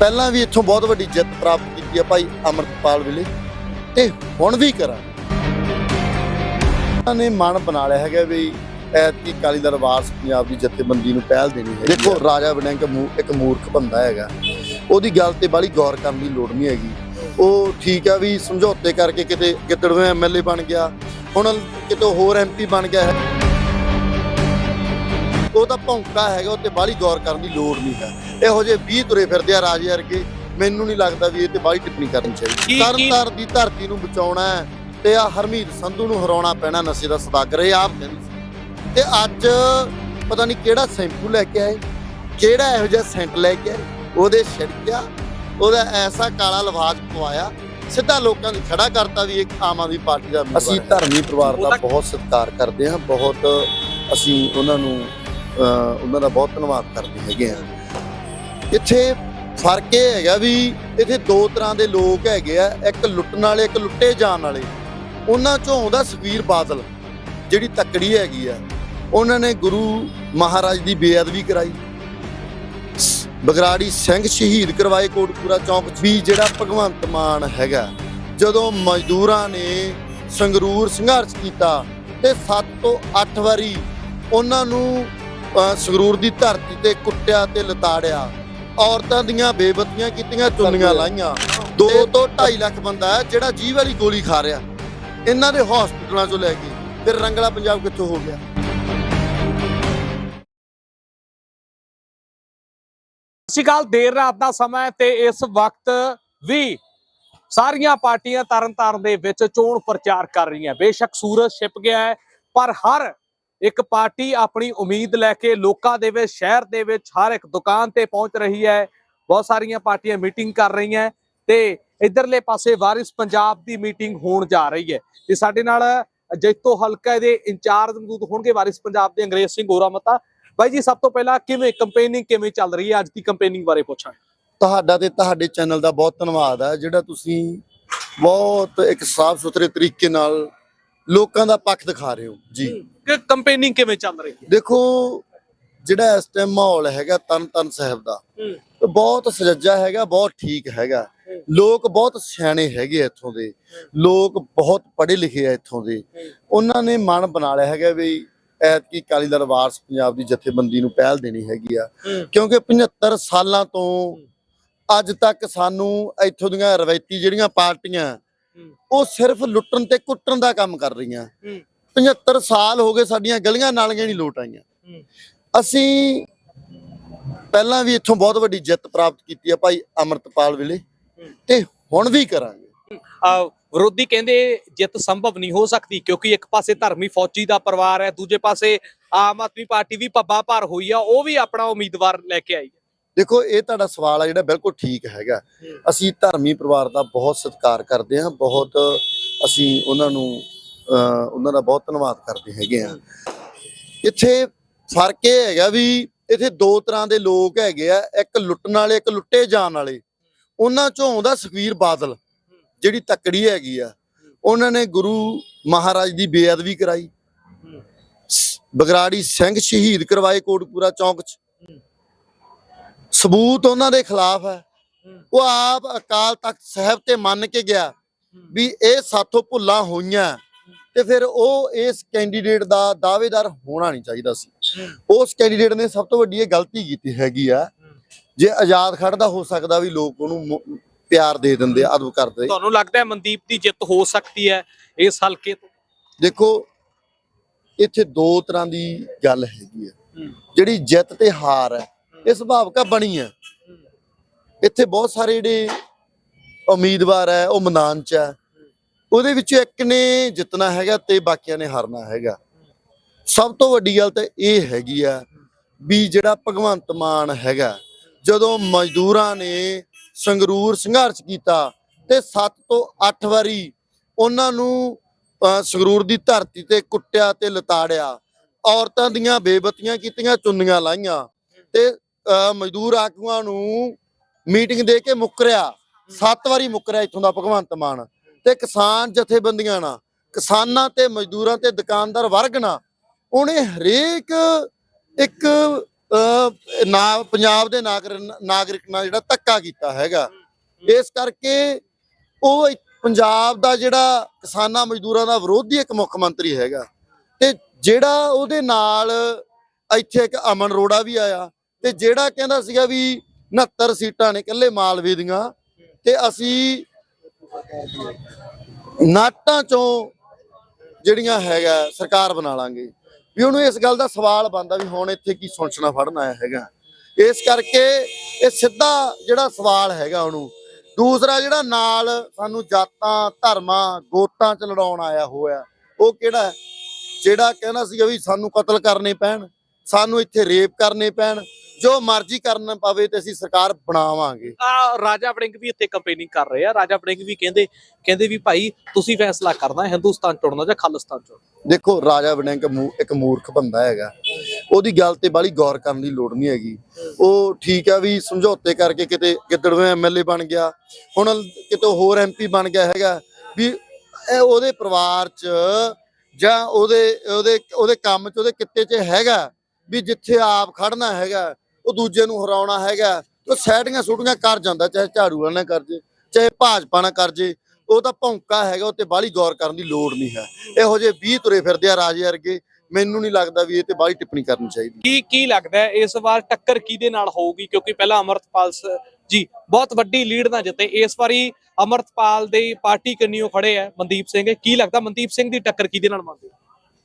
ਪਹਿਲਾਂ ਵੀ ਇੱਥੋਂ ਬਹੁਤ ਵੱਡੀ ਜਿੱਤ ਪ੍ਰਾਪਤ ਕੀਤੀ ਹੈ ਭਾਈ ਅਮਰਤਪਾਲ ਵੇਲੇ। ਤੇ ਹੁਣ ਵੀ ਕਰਾਂ ਉਹਨਾਂ ਨੇ ਮਨ ਬਣਾ ਲਿਆ ਹੈਗਾ ਵੀ ਐਤਕੀ ਕਾਲੀ ਦਲ ਵਾਰਸ ਪੰਜਾਬ ਦੀ ਜਥੇਬੰਦੀ ਨੂੰ ਪਹਿਲ ਦੇਣੀ ਹੈ ਦੇਖੋ, ਰਾਜਾ ਵੜਿੰਗ ਮੂ- ਇੱਕ ਮੂਰਖ ਬੰਦਾ ਹੈਗਾ। ਉਹਦੀ ਗੱਲ ਤੇ ਬਾਲੀ ਗੌਰ ਕਰਨ ਦੀ ਲੋੜ ਨਹੀਂ ਹੈਗੀ। ਉਹ ਠੀਕ ਆ ਵੀ ਸਮਝੌਤੇ ਕਰਕੇ ਕਿਤੇ ਗਿੱਦੜਵੇਂ ਐਮਐਲਏ ਬਣ ਗਿਆ। ਹੁਣ ਕਿਤੇ ਹੋਰ ਐਮਪੀ ਬਣ ਗਿਆ ਹੈ। ਉਹ ਤਾਂ ਭੌਂਕਾ ਹੈਗਾ ਉਹ ਤੇ ਬਾਲੀ ਗੌਰ ਕਰਨ ਦੀ ਲੋੜ ਨਹੀਂ ਹੈ। ਇਹੋ ਜਿਹੇ 20 ਤੁਰੇ ਫਿਰਦੇ ਆ ਰਾਜੇ ਵਰਗੇ ਮੈਨੂੰ ਨਹੀਂ ਲੱਗਦਾ ਵੀ ਇਹ ਤੇ ਬਾਲੀ ਟਿੱਪਣੀ ਕਰਨੀ ਚਾਹੀਦੀ। ਕੀ- ਤਰਨ ਤਾਰਨ ਦੀ ਧਰਤੀ ਨੂੰ ਬਚਾਉਣਾ ਹੈ ਤੇ ਆ ਹਰਮੀਤ ਸੰਧੂ ਨੂੰ ਹਰਾਉਣਾ ਪੈਣਾ ਨਸ਼ੇ ਦਾ ਸਦਾਗਰ ਇਹ ਆਪ ਕਹਿੰਦੀ ਸੀ ਤੇ ਅੱਜ ਪਤਾ ਨਹੀਂ ਕਿਹੜਾ ਸ਼ੈਂਪੂ ਲੈ ਕੇ ਆਏ ਕਿਹੜਾ ਇਹੋ ਜਿਹਾ ਸੈਂਟ ਲੈ ਕੇ ਆਏ ਉਹਦੇ ਛਿੜਕਿਆ ਉਹਦਾ ਐਸਾ ਕਾਲਾ ਲਿਫਾਜ਼ ਪਵਾਇਆ ਸਿੱਧਾ ਲੋਕਾਂ ਨੂੰ ਖੜਾ ਕਰਤਾ ਵੀ ਇੱਕ ਆਮ ਆਦਮੀ ਪਾਰਟੀ ਦਾ ਅਸੀਂ ਧਰਮੀ ਪਰਿਵਾਰ ਦਾ ਬਹੁਤ ਸਤਿਕਾਰ ਕਰਦੇ ਹਾਂ ਬਹੁਤ ਅਸੀਂ ਉਹਨਾਂ ਨੂੰ ਉਹਨਾਂ ਦਾ ਬਹੁਤ ਧੰਨਵਾਦ ਕਰਦੇ ਹੈਗੇ ਆ। ਇੱਥੇ ਫ਼ਰਕ ਇਹ ਹੈਗਾ ਵੀ ਇੱਥੇ ਦੋ ਤਰ੍ਹਾਂ ਦੇ ਲੋਕ ਹੈਗੇ ਆ, ਇੱਕ ਲੁੱਟਣ ਵਾਲੇ, ਇੱਕ ਲੁੱਟੇ ਜਾਣ ਵਾਲੇ। ਉਹਨਾਂ ਚੋਂ ਆਉਂਦਾ ਸੁਖਬੀਰ ਬਾਦਲ, ਜਿਹੜੀ ਤੱਕੜੀ ਹੈਗੀ ਆ। ਉਹਨਾਂ ਨੇ ਗੁਰੂ ਮਹਾਰਾਜ ਦੀ ਬੇਅਦਬੀ ਕਰਾਈ। ਸ- ਬਗਰਾੜੀ ਸਿੰਘ ਸ਼ਹੀਦ ਕਰਵਾਏ ਕੋਟਪੂਰਾ ਚੌਂਕ 'ਚ ਵੀ, ਜਿਹੜਾ ਭਗਵੰਤ ਮਾਨ ਹੈਗਾ। ਜਦੋਂ ਮਜ਼ਦੂਰਾਂ ਨੇ ਸੰਗਰੂਰ ਸੰਘਰਸ਼ ਕੀਤਾ ਤੇ 7 ਤੋਂ 8 ਵਾਰੀ ਉਹਨਾਂ ਨੂੰ ਸੰਗਰੂਰ ਦੀ ਧਰਤੀ ਤੇ ਕੁੱਟਿਆ ਤੇ ਲਤਾੜਿਆ। ਔਰਤਾਂ ਦੀਆਂ ਬੇਬਤੀਆਂ ਕੀਤੀਆਂ ਚੁੰਨੀਆਂ ਲਾਈਆਂ। 2 ਤੋਂ 2.5 ਲੱਖ ਬੰਦਾ ਹੈ ਜਿਹੜਾ ਜੀਵ ਵਾਲੀ ਗੋਲੀ ਖਾ ਰਿਹਾ। ਇਹਨਾਂ ਦੇ ਹਸਪੀਟਲਾਂ ਚੋਂ ਲੈ ਕੇ ਫਿਰ ਰੰਗਲਾ ਪੰਜਾਬ ਕਿੱਥੋਂ ਹੋ ਗਿਆ? ਸਤਿ ਸ਼੍ਰੀ ਅਕਾਲ ਦੇਰ ਰਾਤ ਦਾ ਸਮਾਂ ਹੈ ਤੇ ਇਸ ਵਕਤ ਵੀ ਸਾਰੀਆਂ ਪਾਰਟੀਆਂ ਤਰਨਤਾਰਨ ਦੇ ਵਿੱਚ ਚੋਣ ਪ੍ਰਚਾਰ ਕਰ ਰਹੀਆਂ। ਬੇਸ਼ੱਕ ਸੂਰਜ ਛਿਪ ਗਿਆ ਹੈ ਪਰ ਹਰ ਇੱਕ ਪਾਰਟੀ ਆਪਣੀ ਉਮੀਦ ਲੈ ਕੇ ਲੋਕਾਂ ਦੇ ਵਿੱਚ, ਸ਼ਹਿਰ ਦੇ ਵਿੱਚ ਹਰ ਇੱਕ ਦੁਕਾਨ ਤੇ ਪਹੁੰਚ ਰਹੀ ਹੈ। ਬਹੁਤ ਸਾਰੀਆਂ ਪਾਰਟੀਆਂ ਮੀਟਿੰਗ ਕਰ ਰਹੀਆਂ ਤੇ ਇਧਰਲੇ ਪਾਸੇ ਵਾਰਿਸ ਪੰਜਾਬ ਦੀ ਮੀਟਿੰਗ ਹੋਣ ਜਾ ਰਹੀ ਹੈ। ਤੇ ਸਾਡੇ ਨਾਲ ਜੈਤੋ ਹਲਕਾ ਦੇ ਇੰਚਾਰਜ ਮੌਜੂਦ ਹੋਣਗੇ, ਵਾਰਿਸ ਪੰਜਾਬ ਦੇ ਅੰਗਰੇਜ਼ ਸਿੰਘ ਗੋਰਾਮਤਾ ਬਾਈ ਜੀ, ਸਭ ਤੋਂ ਪਹਿਲਾਂ ਕਿਵੇਂ ਕੰਪੇਨਿੰਗ ਕਿਵੇਂ ਚੱਲ ਰਹੀ ਹੈ? ਅੱਜ ਦੀ ਕੰਪੇਨਿੰਗ ਬਾਰੇ ਪੁੱਛਾਂਗੇ। ਤੁਹਾਡਾ ਤੇ ਤੁਹਾਡੇ ਚੈਨਲ ਦਾ ਬਹੁਤ ਧੰਨਵਾਦ ਹੈ ਜਿਹੜਾ ਤੁਸੀਂ ਬਹੁਤ ਇੱਕ ਸਾਫ਼ ਸੁਥਰੇ ਤਰੀਕੇ ਨਾਲ ਲੋਕਾਂ ਦਾ ਪੱਖ ਦਿਖਾ ਰਹੇ ਹੋ। ਜੀ। ਕਿ ਕੰਪੇਨਿੰਗ ਕਿਵੇਂ ਚੱਲ ਰਹੀ ਹੈ? ਦੇਖੋ ਜਿਹੜਾ ਇਸ ਟਾਈਮ ਮਾਹੌਲ ਹੈਗਾ ਤਨ ਤਨ ਸਾਹਿਬ ਦਾ ਉਹ ਬਹੁਤ ਸਜੱਜਾ ਹੈਗਾ ਬਹੁਤ ਠੀਕ ਹੈਗਾ। ਲੋਕ ਬਹੁਤ ਸਿਆਣੇ ਹੈਗੇ ਇੱਥੋਂ ਦੇ। ਲੋਕ ਬਹੁਤ ਪੜ੍ਹੇ ਲਿਖੇ ਆ ਇੱਥੋਂ ਦੇ। ਉਹਨਾਂ ਨੇ ਮਨ ਬਣਾ ਲਿਆ ਹੈਗਾ ਵੀ ਐਤਕੀ ਕਾਲੀ ਦਲ ਵਾਰਸ ਪੰਜਾਬ ਦੀ ਜਥੇਬੰਦੀ ਨੂੰ ਪਹਿਲ ਦੇਣੀ ਹੈਗੀ ਆ। ਕਿਉਂਕਿ 75 ਸਾਲਾਂ ਤੋਂ ਅੱਜ ਤੱਕ ਸਾਨੂੰ ਇੱਥੋਂ ਦੀਆਂ ਰਵਾਇਤੀ ਜਿਹੜੀਆਂ ਪਾਰਟੀਆਂ ਉਹ ਸਿਰਫ ਲੁੱਟਣ ਤੇ ਕੁੱਟਣ ਦਾ ਕੰਮ ਕਰ ਰਹੀਆਂ। 75 ਸਾਲ ਹੋ ਗਏ ਸਾਡੀਆਂ ਗਲੀਆਂ ਨਾਲੀਆਂ ਨਹੀਂ ਲੋਟ ਆਈਆਂ। ਅਸੀਂ ਪਹਿਲਾਂ ਵੀ ਇੱਥੋਂ ਬਹੁਤ ਵੱਡੀ ਜਿੱਤ ਪ੍ਰਾਪਤ ਕੀਤੀ ਹੈ ਭਾਈ ਅਮਰਤਪਾਲ ਵੇਲੇ ਤੇ ਹੁਣ ਵੀ ਕਰਾਂਗੇ। ਵਿਰੋਧੀ ਕਹਿੰਦੇ ਜਿੱਤ ਸੰਭਵ ਨਹੀਂ ਹੋ ਸਕਦੀ ਕਿਉਂਕਿ ਇੱਕ ਪਾਸੇ ਧਰਮੀ ਫੌਜੀ ਦਾ ਪਰਿਵਾਰ ਹੈ ਦੂਜੇ ਪਾਸੇ ਆਮ ਆਦਮੀ ਪਾਰਟੀ ਵੀ ਪੱਬਾ ਭਰ ਹੋਈ ਆ ਉਹ ਵੀ ਆਪਣਾ ਉਮੀਦਵਾਰ ਲੈ ਕੇ ਆਈ ਹੈ। ਦੇਖੋ ਇਹ ਤੁਹਾਡਾ ਸਵਾਲ ਆ ਜਿਹੜਾ ਬਿਲਕੁਲ ਠੀਕ ਹੈਗਾ। ਅਸੀਂ ਧਰਮੀ ਪਰਿਵਾਰ ਦਾ ਬਹੁਤ ਸਤਿਕਾਰ ਕਰਦੇ ਹਾਂ ਬਹੁਤ ਅਸੀਂ ਉਹਨਾਂ ਨੂੰ ਉਹਨਾਂ ਦਾ ਬਹੁਤ ਧੰਨਵਾਦ ਕਰਦੇ ਹੈਗੇ ਆ। ਇੱਥੇ ਫ਼ਰਕ ਇਹ ਹੈਗਾ ਵੀ ਇੱਥੇ ਦੋ ਤਰ੍ਹਾਂ ਦੇ ਲੋਕ ਹੈਗੇ ਆ, ਇੱਕ ਲੁੱਟਣ ਵਾਲੇ, ਇੱਕ ਲੁੱਟੇ ਜਾਣ ਵਾਲੇ। ਉਹਨਾਂ ਚੋਂ ਆਉਂਦਾ ਸੁਖਬੀਰ ਬਾਦਲ, ਜਿਹੜੀ ਤੱਕੜੀ ਹੈਗੀ ਆ। ਉਹਨਾਂ ਨੇ ਗੁਰੂ ਮਹਾਰਾਜ ਦੀ ਬੇਅਦਬੀ ਕਰਾਈ। ਬਗਰਾੜੀ ਸਿੰਘ ਸ਼ਹੀਦ ਕਰਵਾਏ ਕੋਟਪੂਰਾ ਚੌਂਕ 'ਚ। ਸਬੂਤ ਉਹਨਾਂ ਦੇ ਖਿਲਾਫ ਹੈ। ਉਹ ਆਪ ਅਕਾਲ ਤਖਤ ਸਾਹਿਬ ਤੇ ਮੰਨ ਕੇ ਗਿਆ ਵੀ ਇਹ ਸਾਥੋਂ ਭੁੱਲਾਂ ਹੋਈਆਂ। ਤੇ ਫਿਰ ਉਹ ਇਸ ਕੈਂਡੀਡੇਟ ਦਾ ਦਾਅਵੇਦਾਰ ਹੋਣਾ ਨਹੀਂ ਚਾਹੀਦਾ ਸੀ। ਉਸ ਕੈਂਡੀਡੇਟ ਨੇ ਸਭ ਤੋਂ ਵੱਡੀ ਇਹ ਗਲਤੀ ਕੀਤੀ ਹੈਗੀ ਆ ਜੇ ਆਜ਼ਾਦ ਖੜਦਾ ਹੋ ਸਕਦਾ ਵੀ ਲੋਕ ਉਹਨੂੰ ਪਿਆਰ ਦੇ ਦਿੰਦੇ ਅਦਬ ਕਰਦੇ। ਤੁਹਾਨੂੰ ਲੱਗਦਾ ਹੈ ਮਨਦੀਪ ਦੀ ਜਿੱਤ ਹੋ ਸਕਦੀ ਹੈ ਇਸ ਹਲਕੇ ਤੋਂ? ਦੇਖੋ ਇੱਥੇ ਦੋ ਤਰ੍ਹਾਂ ਦੀ ਗੱਲ ਹੈਗੀ ਆ। ਜਿਹੜੀ ਜਿੱਤ ਤੇ ਹਾਰ ਹੈ ਇਹ ਸੁਭਾਵਿਕ ਬਣੀ ਹੈ। ਇੱਥੇ ਬਹੁਤ ਸਾਰੇ ਜਿਹੜੇ ਉਮੀਦਵਾਰ ਹੈ ਉਹ ਮੈਦਾਨ 'ਚ ਹੈ। ਉਹਦੇ ਵਿੱਚ ਇੱਕ ਨੇ ਜਿੱਤਣਾ ਹੈਗਾ ਤੇ ਬਾਕੀਆਂ ਨੇ ਹਾਰਨਾ ਹੈਗਾ। ਸਭ ਤੋਂ ਵੱਡੀ ਗੱਲ ਤਾਂ ਇਹ ਹੈਗੀ ਆ ਵੀ ਜਿਹੜਾ ਭਗਵੰਤ ਮਾਨ ਹੈਗਾ ਜਦੋਂ ਮਜ਼ਦੂਰਾਂ ਨੇ ਸੰਗਰੂਰ ਸੰਘਰਸ਼ ਕੀਤਾ ਤੇ 7 ਤੋਂ 8 ਵਾਰੀ ਉਹਨਾਂ ਨੂੰ ਅਹ, ਸੰਗਰੂਰ ਦੀ ਧਰਤੀ ਤੇ ਕੁੱਟਿਆ ਤੇ ਲਤਾੜਿਆ ਔਰਤਾਂ ਦੀਆਂ ਬੇਬਤੀਆਂ ਕੀਤੀਆਂ ਚੁੰਨੀਆਂ ਲਾਈਆਂ ਤੇ ਅਹ, ਮਜ਼ਦੂਰ ਆਗੂਆਂ ਨੂੰ ਮੀਟਿੰਗ ਦੇ ਕੇ ਮੁੱਕਰਿਆ। ਸੱਤ ਵਾਰੀ ਮੁੱਕਰਿਆ ਇੱਥੋਂ ਦਾ ਭਗਵੰਤ ਮਾਨ। ਤੇ ਕਿਸਾਨ ਜਥੇਬੰਦੀਆਂ ਨਾਲ, ਕਿਸਾਨਾਂ ਤੇ ਮਜ਼ਦੂਰਾਂ ਤੇ ਦੁਕਾਨਦਾਰ ਵਰਗ ਨਾਲ, ਉਹਨੇ ਹਰੇਕ ਇੱਕ ਨਾ, ਪੰਜਾਬ ਦੇ ਨਾਗਰਿਕ ਨਾਗਰਿਕ ਨਾਲ ਜਿਹੜਾ ਧੱਕਾ ਕੀਤਾ ਹੈਗਾ। ਇਸ ਕਰਕੇ ਉਹ ਪੰਜਾਬ ਦਾ ਜਿਹੜਾ ਕਿਸਾਨਾਂ ਮਜ਼ਦੂਰਾਂ ਦਾ ਵਿਰੋਧੀ ਇੱਕ ਮੁੱਖ ਮੰਤਰੀ ਹੈਗਾ। ਤੇ ਜਿਹੜਾ ਉਹਦੇ ਨਾਲ ਇੱਥੇ ਇੱਕ ਅਮਨ ਰੋੜਾ ਵੀ ਆਇਆ, ਤੇ ਜਿਹੜਾ ਕਹਿੰਦਾ ਸੀਗਾ ਵੀ 69 ਸੀਟਾਂ ਨੇ ਇਕੱਲੇ ਮਾਲਵੇ ਦੀਆਂ, ਤੇ ਅਸੀਂ ਨਾਟਾਂ ਚੋਂ ਜਿਹੜੀਆਂ ਹੈਗਾ, ਸਰਕਾਰ ਬਣਾ ਲਾਂਗੇ। ਵੀ ਉਹਨੂੰ ਇਸ ਗੱਲ ਦਾ ਸਵਾਲ ਬਣਦਾ ਵੀ ਹੁਣ ਇੱਥੇ ਕੀ ਸੁਣਨਾ ਫੜਨ ਆਇਆ ਹੈਗਾ। ਇਸ ਕਰਕੇ ਇਹ ਸਿੱਧਾ ਜਿਹੜਾ ਸਵਾਲ ਹੈਗਾ ਉਹਨੂੰ, ਦੂਸਰਾ ਜਿਹੜਾ ਨਾਲ ਸਾਨੂੰ ਜਾਤਾਂ, ਧਰਮਾਂ, ਗੋਤਾਂ ਚ ਲੜਾਉਣ ਆਇਆ ਹੋਇਆ, ਉਹ ਕਿਹੜਾ ਜਿਹੜਾ ਕਹਿੰਦਾ ਸੀਗਾ ਵੀ ਸਾਨੂੰ ਕਤਲ ਕਰਨੇ ਪੈਣ, ਸਾਨੂੰ ਇੱਥੇ ਰੇਪ ਕਰਨੇ ਪੈਣ ਜੋ ਮਰਜ਼ੀ ਕਰਨ ਪਵੇ ਤੇ ਅਸੀਂ ਸਰਕਾਰ ਬਣਾਵਾਂਗੇ। ਆ ਰਾਜਾ ਵੜਿੰਗ ਵੀ ਇੱਥੇ ਕੰਪੇਨਿੰਗ ਕਰ ਰਹੇ ਆ। ਰਾਜਾ ਵੜਿੰਗ ਵੀ ਕਹਿੰਦੇ ਕਹਿੰਦੇ ਵੀ ਭਾਈ ਤੁਸੀਂ ਫੈਸਲਾ ਕਰਨਾ ਹਿੰਦੁਸਤਾਨ ਚੁਣਨਾ ਜਾਂ ਖਾਲਿਸਤਾਨ ਚੁਣਨਾ? ਦੇਖੋ ਰਾਜਾ ਵੜਿੰਗ ਇੱਕ ਮੂਰਖ ਬੰਦਾ ਹੈਗਾ। ਉਹਦੀ ਗੱਲ ਤੇ ਬਾਲੀ ਗੌਰ ਕਰਨ ਦੀ ਲੋੜ ਨਹੀਂ ਹੈਗੀ। ਉਹ ਠੀਕ ਆ ਵੀ ਸਮਝੌਤੇ ਕਰਕੇ ਕਿਤੇ ਗਿੱਦੜਵੇਂ ਐਮਐਲਏ ਬਣ ਗਿਆ। ਹੁਣ ਕਿਤੇ ਹੋਰ ਐਮਪੀ ਬਣ ਗਿਆ ਹੈਗਾ। ਵੀ ਇਹ ਉਹਦੇ ਪਰਿਵਾਰ 'ਚ ਜਾਂ ਉਹਦੇ ਉਹਦੇ ਉਹਦੇ ਕੰਮ 'ਚ ਉਹਦੇ ਕਿੱਤੇ 'ਚ ਹੈਗਾ। ਵੀ ਜਿੱਥੇ ਆਪ ਖੜਨਾ ਹੈਗਾ। ਉਹ ਦੂਜੇ ਨੂੰ ਹਰਾਉਣਾ ਹੈਗਾ। ਉਹ ਸੈਟੀਆਂ ਸੁਟੀਆਂ ਕਰ ਜਾਂਦਾ ਚਾਹੇ ਝਾੜੂ ਵਾਲਾ ਨਾ ਕਰ ਜੇ ਚਾਹੇ ਭਾਜਪਾ ਨਾ ਕਰ ਜੇ ਉਹ ਤਾਂ ਭੌਂਕਾ ਹੈਗਾ ਉਹ ਤੇ ਬਾਲੀ ਗੌਰ ਕਰਨ ਦੀ ਲੋੜ ਨਹੀਂ ਹੈ। ਇਹੋ ਜਿਹੇ 20 ਤੁਰੇ ਫਿਰਦੇ ਆ ਰਾਜੇ ਵਰਗੇ ਮੈਨੂੰ ਨਹੀਂ ਲੱਗਦਾ ਵੀ ਇਹ ਤੇ ਬਾਹਲੀ ਟਿੱਪਣੀ ਕਰਨੀ ਚਾਹੀਦੀ। ਕੀ ਕੀ ਲੱਗਦਾ ਹੈ ਇਸ ਵਾਰ ਟੱਕਰ ਕਿਹਦੇ ਨਾਲ ਹੋਊਗੀ? ਕਿਉਂਕਿ ਪਹਿਲਾਂ ਅਮਰਤਪਾਲ ਜੀ ਬਹੁਤ ਵੱਡੀ ਲੀਡ ਨਾਲ ਜਿੱਤੇ। ਇਸ ਵਾਰੀ ਅਮਰਤਪਾਲ ਦੇ ਪਾਰਟੀ ਕੰਨਿਓ ਖੜੇ ਆ ਮਨਦੀਪ ਸਿੰਘ। ਕੀ ਲੱਗਦਾ ਮਨਦੀਪ ਸਿੰਘ ਦੀ ਟੱਕਰ ਕਿਹਦੇ ਨਾਲ ਮੰਨਦੇ?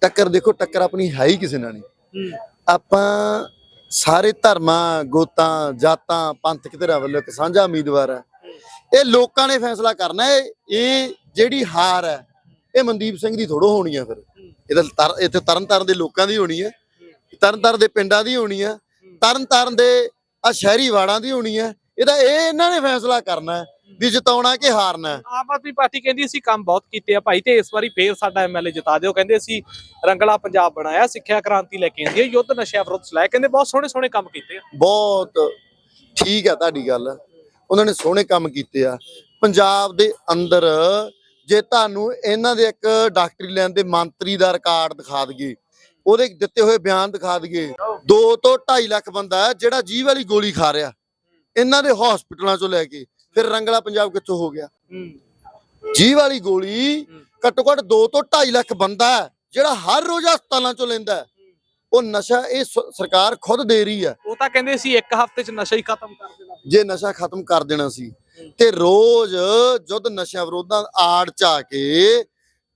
ਟੱਕਰ ਦੇਖੋ ਟੱਕਰ ਆਪਣੀ ਹੈ ਹੀ ਕਿਸੇ ਨਾਲ ਨਹੀਂ। ਆਪਾਂ ਸਾਰੇ ਧਰਮਾਂ, ਗੋਤਾਂ, ਜਾਤਾਂ ਪੰਥਕ ਧਿਰਾਂ ਵੱਲੋਂ ਇੱਕ ਸਾਂਝਾ ਉਮੀਦਵਾਰ ਹੈ। ਇਹ ਲੋਕਾਂ ਨੇ ਫੈਸਲਾ ਕਰਨਾ ਹੈ, ਇਹ ਜਿਹੜੀ ਹਾਰ ਹੈ, ਇਹ ਮਨਦੀਪ ਸਿੰਘ ਦੀ ਥੋੜੋ ਹੋਣੀ ਹੈ ਫਿਰ। ਇਹ ਤਾਂ ਇੱਥੇ ਤਰਨ ਤਾਰਨ ਦੇ ਲੋਕਾਂ ਦੀ ਹੋਣੀ ਹੈ ਤਰਨ ਤਾਰਨ ਦੇ ਪਿੰਡਾਂ ਦੀ ਹੋਣੀ ਹੈ ਤਰਨ ਤਾਰਨ ਦੇ ਆ ਸ਼ਹਿਰੀ ਵਾੜਾਂ ਦੀ ਹੋਣੀ ਹੈ। ਇਹਦਾ ਇਹ ਇਹਨਾਂ ਨੇ ਫੈਸਲਾ ਕਰਨਾ ਹੈ। ਵੀ ਜਿਤਾਉਣਾ ਕਿ ਹਾਰਨਾ? ਆਮ ਆਦਮੀ ਪਾਰਟੀ ਕਹਿੰਦੀ ਅਸੀਂ ਕੰਮ ਬਹੁਤ ਕੀਤੇ ਆ ਭਾਈ ਤੇ ਇਸ ਵਾਰੀ ਫੇਰ ਸਾਡਾ ਐਮਐਲਏ ਜਿਤਾ ਦਿਓ। ਕਹਿੰਦੇ ਅਸੀਂ ਰੰਗਲਾ ਪੰਜਾਬ ਬਣਾਇਆ ਸਿੱਖਿਆ ਕ੍ਰਾਂਤੀ ਲੈ ਕੇ ਆਂਦੀ ਹੈ ਯੁੱਧ ਨਸ਼ਿਆਂ ਵਿਰੁੱਧ ਸਲਾਹ ਕਹਿੰਦੇ ਬਹੁਤ ਸੋਹਣੇ ਸੋਹਣੇ ਕੰਮ ਕੀਤੇ ਆ। ਬਹੁਤ ਠੀਕ ਹੈ ਤੁਹਾਡੀ ਗੱਲ। ਉਹਨਾਂ ਨੇ ਸੋਹਣੇ ਕੰਮ ਕੀਤੇ ਆ। ਪੰਜਾਬ ਦੇ ਅੰਦਰ ਜੇ ਤੁਹਾਨੂੰ ਇਹਨਾਂ ਦੇ ਇੱਕ ਡਾਕਟਰੀ ਲੈਣ ਦੇ ਮੰਤਰੀ ਦਾ ਰਿਕਾਰਡ ਦਿਖਾ ਦਈਏ ਉਹਦੇ ਦਿੱਤੇ ਹੋਏ ਬਿਆਨ ਦਿਖਾ ਦਈਏ 2 ਤੋਂ 2.5 ਲੱਖ ਬੰਦਾ ਜਿਹੜਾ ਜੀਵ ਵਾਲੀ ਗੋਲੀ ਖਾ ਰਿਹਾ ਇਹਨਾਂ ਦੇ ਹਸਪੀਟਲਾਂ ਚੋਂ ਲੈ ਕੇ ਫਿਰ ਰੰਗਲਾ ਪੰਜਾਬ ਕਿੱਥੋਂ ਹੋ ਗਿਆ? ਜੀਵ ਵਾਲੀ ਗੋਲੀ ਘੱਟੋ ਘੱਟ 2 ਤੋਂ 2.5 ਲੱਖ ਬੰਦਾ ਜਿਹੜਾ ਹਰ ਰੋਜ਼ ਹਸਪਤਾਲਾਂ ਚੋਂ ਲੈਂਦਾ। ਉਹ ਨਸ਼ਾ ਇਹ ਸਰਕਾਰ ਖੁਦ ਦੇ ਰਹੀ ਹੈ। ਉਹ ਤਾਂ ਕਹਿੰਦੇ ਸੀ ਇੱਕ ਹਫ਼ਤੇ 'ਚ ਨਸ਼ਾ ਹੀ ਖਤਮ ਕਰ ਦੇਣਾ। ਜੇ ਨਸ਼ਾ ਖਤਮ ਕਰ ਦੇਣਾ ਸੀ ਤੇ ਰੋਜ਼ ਜੁੱਧ ਨਸ਼ਾ ਵਿਰੋਧਾਂ ਆੜ ਚ ਆ ਕੇ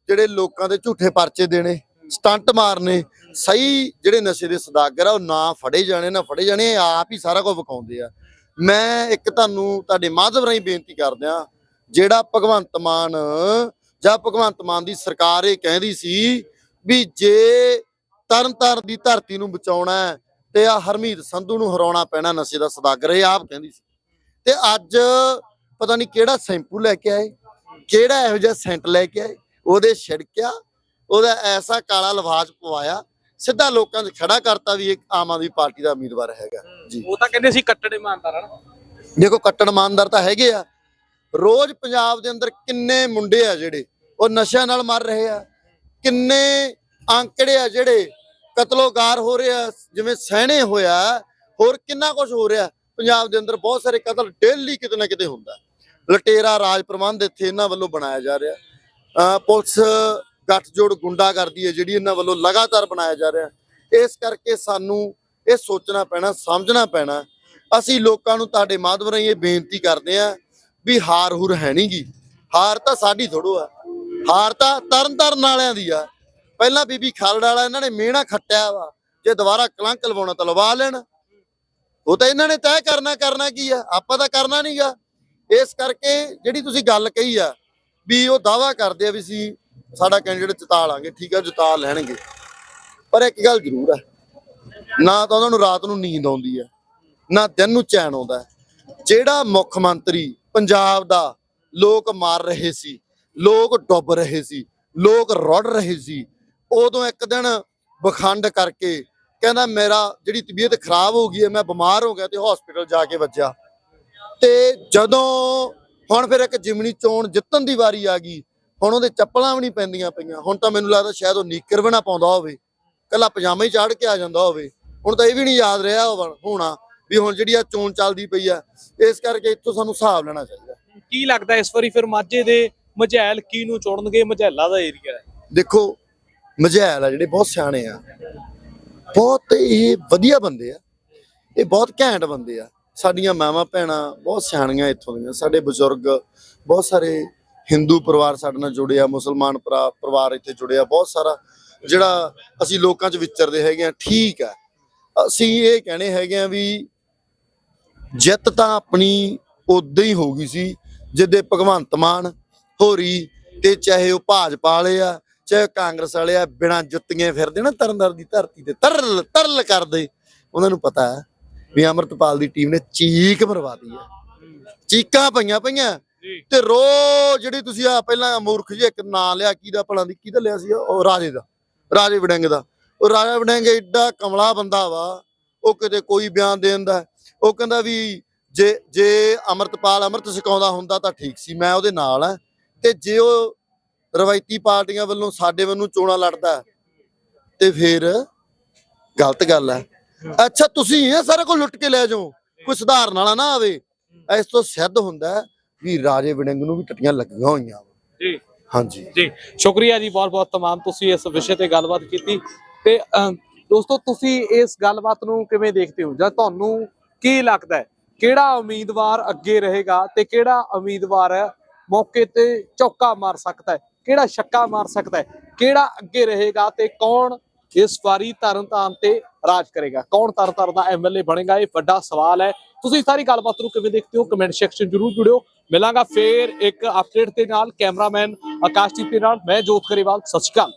ਜਿਹੜੇ ਲੋਕਾਂ ਦੇ ਝੂਠੇ ਪਰਚੇ ਦੇਣੇ ਸਟੰਟ ਮਾਰਨੇ ਸਹੀ ਜਿਹੜੇ ਨਸ਼ੇ ਦੇ ਸਦਾਗਰ ਆ ਉਹ ਨਾ ਫੜੇ ਜਾਣੇ ਨਾ ਫੜੇ ਜਾਣੇ ਆਪ ਹੀ ਸਾਰਾ ਕੁਝ ਵਿਖਾਉਂਦੇ ਆ। ਮੈਂ ਇੱਕ ਤੁਹਾਨੂੰ ਤੁਹਾਡੇ ਮਾਧਵ ਰਾਹੀਂ ਬੇਨਤੀ ਕਰਦਿਆਂ, ਜਿਹੜਾ ਭਗਵੰਤ ਮਾਨ, ਜਾਂ ਭਗਵੰਤ ਮਾਨ ਦੀ ਸਰਕਾਰ ਇਹ ਕਹਿੰਦੀ ਸੀ ਵੀ ਜੇ ਤਰਨ ਤਾਰਨ ਦੀ ਧਰਤੀ ਨੂੰ ਬਚਾਉਣਾ ਤੇ ਆ ਹਰਮੀਤ ਸੰਧੂ ਨੂੰ ਹਰਾਉਣਾ ਪੈਣਾ ਨਸ਼ੇ ਦਾ ਸਦਾਗਰ, ਇਹ ਆਪ ਕਹਿੰਦੀ ਸੀ। ਤੇ ਅੱਜ ਪਤਾ ਨਹੀਂ ਕਿਹੜਾ ਸ਼ੈਂਪੂ ਲੈ ਕੇ ਆਏ, ਕਿਹੜਾ ਇਹੋ ਜਿਹਾ ਸੈਂਟ ਲੈ ਕੇ ਆਏ, ਉਹਦੇ ਛਿੜਕਿਆ, ਉਹਦਾ ਐਸਾ ਕਾਲਾ ਲਿਫਾਜ਼ ਪਵਾਇਆ ਸਿੱਧਾ ਲੋਕਾਂ 'ਚ ਖੜਾ ਕਰਤਾ ਵੀ ਇਹ ਆਮ ਆਦਮੀ ਪਾਰਟੀ ਦਾ ਉਮੀਦਵਾਰ ਹੈਗਾ। ਜੀ। ਉਹ ਤਾਂ ਕਹਿੰਦੇ ਸੀ ਕੱਟੜੇ ਇਮਾਨਦਾਰ ਹਨ ਦੇਖੋ ਕੱਟਣ ਇਮਾਨਦਾਰ ਤਾਂ ਹੈਗੇ ਆ। ਰੋਜ਼ ਪੰਜਾਬ ਦੇ ਅੰਦਰ ਕਿੰਨੇ ਮੁੰਡੇ ਆ ਜਿਹੜੇ ਉਹ ਨਸ਼ਿਆਂ ਨਾਲ ਮਰ ਰਹੇ ਆ। ਕਿੰਨੇ ਆਂਕੜੇ ਆ ਜਿਹੜੇ ਕਤਲੋਗਾਰ ਹੋ ਰਹੇ ਆ ਜਿਵੇਂ ਸਹਿਣੇ ਹੋਇਆ ਹੋਰ ਕਿੰਨਾ ਕੁਝ ਹੋ ਰਿਹਾ। ਪੰਜਾਬ ਦੇ ਅੰਦਰ ਬਹੁਤ ਸਾਰੇ ਕਤਲ ਡੇਲੀ ਕਿਤੇ ਨਾ ਕਿਤੇ ਹੁੰਦਾ। ਲਟੇਰਾ ਰਾਜ ਪ੍ਰਬੰਧ ਇੱਥੇ ਇਹਨਾਂ ਵੱਲੋਂ ਬਣਾਇਆ ਜਾ ਰਿਹਾ। ਪੁਲਿਸ ਗੱਠਜੋੜ ਗੁੰਡਾ ਕਰਦੀ ਹੈ ਜਿਹੜੀ ਇਹਨਾਂ ਵੱਲੋਂ ਲਗਾਤਾਰ ਬਣਾਇਆ ਜਾ ਰਿਹਾ ਇਸ ਕਰਕੇ ਸਾਨੂੰ ਇਹ ਸੋਚਣਾ ਪੈਣਾ, ਸਮਝਣਾ ਪੈਣਾ। ਅਸੀਂ ਲੋਕਾਂ ਨੂੰ ਤੁਹਾਡੇ ਮਾਧਵ ਰਾਹੀਂ ਇਹ ਬੇਨਤੀ ਕਰਦੇ ਆ ਵੀ ਹਾਰ ਹੁਰ ਹੈ ਨਹੀਂਗੀ ਹਾਰ ਤਾਂ ਸਾਡੀ ਥੋੜੋ ਆ। ਹਾਰ ਤਾਂ ਤਰਨ ਤਾਰਨ ਵਾਲਿਆਂ ਦੀ ਆ। ਪਹਿਲਾਂ ਬੀਬੀ ਖਾਲੜ ਵਾਲਾ ਇਹਨਾਂ ਨੇ ਮਿਹਣਾ ਖੱਟਿਆ ਵਾ, ਜੇ ਦੁਬਾਰਾ ਕਲੰਕ ਲਵਾਉਣਾ ਤਾਂ ਲਵਾ ਲੈਣ। ਉਹ ਤਾਂ ਇਹਨਾਂ ਨੇ ਤੈਅ ਕਰਨਾ ਕਰਨਾ ਕੀ ਆ? ਆਪਾਂ ਤਾਂ ਕਰਨਾ ਨਹੀਂਗਾ ਇਸ ਕਰਕੇ ਜਿਹੜੀ ਤੁਸੀਂ ਗੱਲ ਕਹੀ ਆ ਵੀ ਉਹ ਦਾਵਾ ਕਰਦੇ ਆ ਵੀ ਅਸੀਂ ਸਾਡਾ ਕੈਂਡੀਡੇਟ ਜਿਤਾ ਲਾਂਗੇ, ਠੀਕ ਆ, ਜਿਤਾ ਲੈਣਗੇ। ਪਰ ਇੱਕ ਗੱਲ ਜ਼ਰੂਰ ਆ, ਨਾ ਤਾਂ ਉਹਨਾਂ ਨੂੰ ਰਾਤ ਨੂੰ ਨੀਂਦ ਆਉਂਦੀ ਹੈ ਨਾ ਦਿਨ ਨੂੰ ਚੈਨ ਆਉਂਦਾ। ਜਿਹੜਾ ਮੁੱਖ ਮੰਤਰੀ ਪੰਜਾਬ ਦਾ ਲੋਕ ਮਾਰ ਰਹੇ ਸੀ, ਲੋਕ ਡੁੱਬ ਰਹੇ ਸੀ, ਲੋਕ ਰੁੜ ਰਹੇ ਸੀ, ਉਦੋਂ ਇੱਕ ਦਿਨ ਬਖੰਡ ਕਰਕੇ ਕਹਿੰਦਾ, ਮੇਰਾ ਜਿਹੜੀ ਤਬੀਅਤ ਖਰਾਬ ਹੋ ਗਈ ਹੈ, ਮੈਂ ਬਿਮਾਰ ਹੋ ਗਿਆ ਤੇ ਹਸਪੀਟਲ ਜਾ ਕੇ ਵੱਜਿਆ। ਤੇ ਜਦੋਂ ਹੁਣ ਫਿਰ ਇੱਕ ਜਿਮਨੀ ਚੋਣ ਜਿੱਤਣ ਦੀ ਵਾਰੀ ਆ ਗਈ ਹੁਣ ਉਹਦੇ ਚੱਪਲਾਂ ਵੀ ਨਹੀਂ ਪੈਂਦੀਆਂ ਪਈਆਂ। ਹੁਣ ਤਾਂ ਮੈਨੂੰ ਲੱਗਦਾ ਸ਼ਾਇਦ ਉਹ ਨੀਕਰ ਵੀ ਨਾ ਪਾਉਂਦਾ ਹੋਵੇ। ਕੱਲਾ ਪਜਾਮਾ ਹੀ ਚਾੜ ਕੇ ਆ ਜਾਂਦਾ ਹੋਵੇ। ਹੁਣ ਤਾਂ ਇਹ ਵੀ ਨਹੀਂ ਯਾਦ ਰਿਹਾ ਹੋਣਾ ਵੀ ਹੁਣ ਜਿਹੜੀ ਆ ਚੋਣ ਚੱਲਦੀ ਪਈ ਆ ਇਸ ਕਰਕੇ ਇੱਥੋਂ ਸਾਨੂੰ ਹਿਸਾਬ ਲੈਣਾ ਚਾਹੀਦਾ। ਕੀ ਲੱਗਦਾ ਇਸ ਵਾਰੀ ਫਿਰ ਮਾਝੇ ਦੇ ਮਝੈਲ ਕੀ ਨੂੰ ਚੁਣਨਗੇ? ਮਝੈਲਾ ਦਾ ਏਰੀਆ ਹੈ। ਦੇਖੋ ਮਝੈਲ ਆ ਜਿਹੜੇ ਬਹੁਤ ਸਿਆਣੇ ਆ। ਬਹੁਤ ਇਹ ਵਧੀਆ ਬੰਦੇ ਆ। ਇਹ ਬਹੁਤ ਘੈਂਟ ਬੰਦੇ ਆ। ਸਾਡੀਆਂ ਮਾਵਾਂ ਭੈਣਾਂ ਬਹੁਤ ਸਿਆਣੀਆਂ ਇੱਥੋਂ ਦੀਆਂ। ਸਾਡੇ ਬਜ਼ੁਰਗ ਬਹੁਤ ਸਾਰੇ ਹਿੰਦੂ ਪਰਿਵਾਰ ਸਾਡੇ ਨਾਲ ਜੁੜਿਆ, ਮੁਸਲਮਾਨ ਪਰਿਵਾਰ ਇੱਥੇ ਜੁੜਿਆ, ਬਹੁਤ ਸਾਰਾ ਜਿਹੜਾ ਅਸੀਂ ਲੋਕਾਂ 'ਚ ਵਿਚਰਦੇ ਹੈਗੇ ਆ ਠੀਕ ਆ ਅਸੀਂ ਇਹ ਕਹਿਣੇ ਹੈਗੇ ਆ ਵੀ ਜਿੱਤ ਤਾਂ ਆਪਣੀ ਉਦੋਂ ਹੀ ਹੋ ਗਈ ਸੀ, ਜਿੱਦੇ ਭਗਵੰਤ ਮਾਨ ਹੋਰੀ ਤੇ ਚਾਹੇ ਉਹ ਭਾਜਪਾ ਵਾਲੇ ਆ, ਚਾਹੇ ਕਾਂਗਰਸ ਵਾਲੇ ਆ, ਬਿਨਾਂ ਜੁੱਤੀਆਂ ਫਿਰਦੇ ਨਾ ਤਰਨਦਰ ਦੀ ਧਰਤੀ ਤੇ, ਤਰਲ ਤਰਲ ਕਰਦੇ। ਉਹਨਾਂ ਨੂੰ ਪਤਾ ਹੈ ਵੀ ਅਮਰਤਪਾਲ ਦੀ ਟੀਮ ਨੇ ਚੀਕ ਮਰਵਾ ਮਰਵਾਦੀ ਹੈ। ਚੀਕਾਂ ਪਈਆਂ ਪਈਆਂ। ਤੇ ਰੋ ਜਿਹੜੀ ਤੁਸੀਂ ਆ ਪਹਿਲਾਂ ਮੂਰਖ ਜਿਹੇ ਇੱਕ ਨਾਂ ਲਿਆ ਕਿਹਦਾ ਭਲਾ ਦੀ ਕਿਹਦਾ ਲਿਆ ਸੀ ਉਹ ਰਾਜੇ ਦਾ, ਰਾਜੇ ਵੜਿੰਗ ਦਾ। ਉਹ ਰਾਜਾ ਵੜਿੰਗ ਏਡਾ ਕਮਲਾ ਬੰਦਾ ਵਾ, ਉਹ ਕਿਤੇ ਕੋਈ ਬਿਆਨ ਦੇਣ ਦਾ ਉਹ ਕਹਿੰਦਾ ਵੀ ਜੇ ਜੇ ਅਮਰਤਪਾਲ ਅਮਰਤ ਸਿਕਾਉਂਦਾ ਹੁੰਦਾ ਤਾਂ ਠੀਕ ਸੀ, ਮੈਂ ਉਹਦੇ ਨਾਲ ਆ। ਤੇ ਜੇ ਉਹ ਰਵਾਇਤੀ ਪਾਰਟੀਆਂ ਵੱਲੋਂ ਸਾਡੇ ਵੱਲੋਂ ਚੋਣਾਂ ਲੜਦਾ ਤੇ ਫਿਰ ਗਲਤ ਗੱਲ ਹੈ। ਅੱਛਾ, ਤੁਸੀਂ ਇਹ ਸਾਰਾ ਕੁਝ ਲੁੱਟ ਕੇ ਲੈ ਜਾਓ, ਕੋਈ ਸੁਧਾਰਨ ਵਾਲਾ ਨਾ ਆਵੇ, ਇਸ ਤੋਂ ਸਿੱਧ ਹੁੰਦਾ ਵੀ ਰਾਜੇ ਵੜਿੰਗ ਨੂੰ ਵੀ ਟੱਟੀਆਂ ਲੱਗੀਆਂ ਹੋਈਆਂ ਜੀ। ਹਾਂਜੀ। ਜੀ। ਸ਼ੁਕਰੀਆ ਜੀ ਬਹੁਤ ਬਹੁਤ ਤਮਾਮ ਤੁਸੀਂ ਇਸ ਵਿਸ਼ੇ ਤੇ ਗੱਲਬਾਤ ਕੀਤੀ। ਤੇ ਦੋਸਤੋ ਤੁਸੀਂ ਇਸ ਗੱਲਬਾਤ ਨੂੰ ਕਿਵੇਂ ਦੇਖਦੇ ਹੋ? ਜਾਂ ਤੁਹਾਨੂੰ ਕੀ ਲੱਗਦਾ ਹੈ? ਕਿਹੜਾ ਉਮੀਦਵਾਰ ਅੱਗੇ ਰਹੇਗਾ ਤੇ ਕਿਹੜਾ ਉਮੀਦਵਾਰ ਮੌਕੇ ਤੇ ਚੌਕਾ ਮਾਰ ਸਕਦਾ ਹੈ? ਕਿਹੜਾ ਛੱਕਾ ਮਾਰ ਸਕਦਾ ਹੈ? ਕਿਹੜਾ ਅੱਗੇ ਰਹੇਗਾ ਤੇ ਕੌਣ ਇਸ ਵਾਰੀ ਤਰਨਤਾਰਨ ਤੇ ਰਾਜ ਕਰੇਗਾ? ਕੌਣ ਤਰਨਤਾਰਨ ਦਾ ਐਮਐਲਏ ਬਣੇਗਾ? ਇਹ ਵੱਡਾ ਸਵਾਲ ਹੈ। ਤੁਸੀਂ ਸਾਰੀ ਗੱਲਬਾਤ ਨੂੰ ਕਿਵੇਂ ਦੇਖਦੇ ਹੋ? ਕਮੈਂਟ ਸੈਕਸ਼ਨ ਜਰੂਰ ਜੁੜਿਓ। ਮਿਲਾਂਗਾ ਫੇਰ ਇੱਕ ਅਪਡੇਟ ਦੇ ਨਾਲ ਕੈਮਰਾਮੈਨ ਆਕਾਸ਼ਦੀਪ ਦੇ ਨਾਲ, ਮੈਂ ਜੋਤ ਕਰੇਵਾਲ ਸਤਿ ਸ਼੍ਰੀ ਅਕਾਲ।